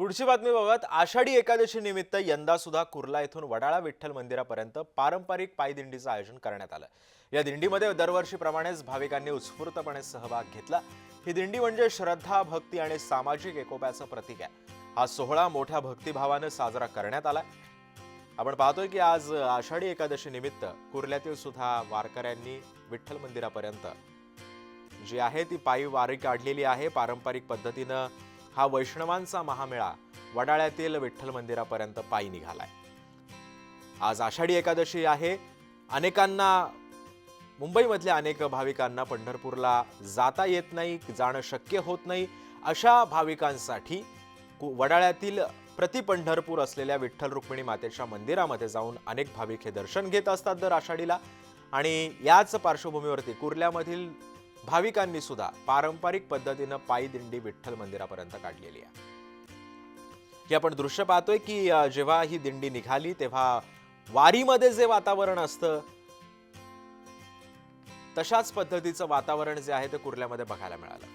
पुढची बातमी बघत आषाढी एकादशी निमित्त यंदा सुद्धा कुर्ला येथून वडाळा विठ्ठल मंदिरापर्यंत पारंपरिक पायदिंडीचं आयोजन करण्यात आलं. या दिंडीमध्ये दरवर्षीप्रमाणेच भाविकांनी उत्स्फूर्तपणे सहभाग घेतला. ही दिंडी म्हणजे श्रद्धा भक्ती आणि सामाजिक एकोप्याचं प्रतीक आहे. हा सोहळा मोठ्या भक्तिभावानं साजरा करण्यात आला. आपण पाहतोय की आज आषाढी एकादशी निमित्त कुर्ल्यातील सुद्धा वारकऱ्यांनी विठ्ठल मंदिरापर्यंत जी आहे ती पायी वारी काढलेली आहे. पारंपरिक पद्धतीनं हा वैष्णवांचा महामेळा वडाळ्यातील विठ्ठल मंदिरापर्यंत पायी निघालाय. आज आषाढी एकादशी आहे. अनेकांना मुंबईमधल्या अनेक भाविकांना पंढरपूरला जाता येत नाही जाणं शक्य होत नाही. अशा भाविकांसाठी कु- वडाळ्यातील प्रति पंढरपूर असलेल्या विठ्ठल रुक्मिणी मातेच्या मंदिरामध्ये जाऊन अनेक भाविक हे दर्शन घेत असतात दर आषाढीला. आणि याच पार्श्वभूमीवरती कुर्ल्यामधील भाविकांनी सुद्धा पारंपरिक पद्धतीनं पायी दिंडी विठ्ठल मंदिरापर्यंत काढलेली आहे. हे आपण दृश्य पाहतोय की जेव्हा ही दिंडी निघाली तेव्हा वारीमध्ये जे वातावरण असतं तशाच पद्धतीचं वातावरण जे आहे ते कुर्ल्यामध्ये बघायला मिळालं.